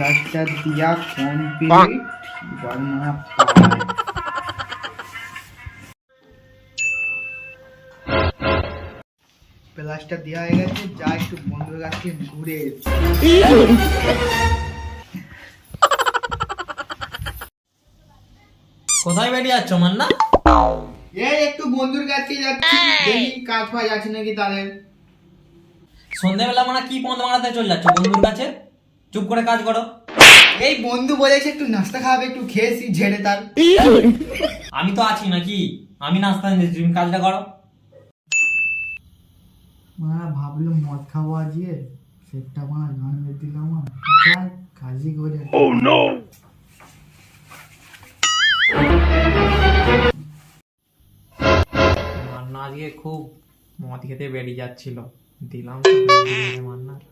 লাস্টটা দিয়া complete Burma প্লাসটা দেওয়া হয়ে গেছে যা একটু বন্ধুর কাছে ঘুরে কোথায় বেরিয়ে যাচ্ছ মান্না? বন্ধুর কাছে যাচ্ছি দেখি কাজ ফাজ আছে নাকি তাদের। সন্ধ্যাবেলা মানে কি পন্দ মারাতে চলে যাচ্ছ? বন্ধুর কাছে? চুপ করে কাজ করো। এই বন্ধু বলেছে একটু নাস্তা খাবে একটু খেয়েছি ঝেড়ে তার। আমি তো আছি নাকি? আমি নাস্তা নিয়েছি তুমি কাজটা করো। মা ভাবলো মদ খাব আজকে। সেটা মা গান দিলাম কাজই করে। মান্না আজকে খুব মদ খেতে বেরিয়ে যাচ্ছিল। দিলাম মান্নার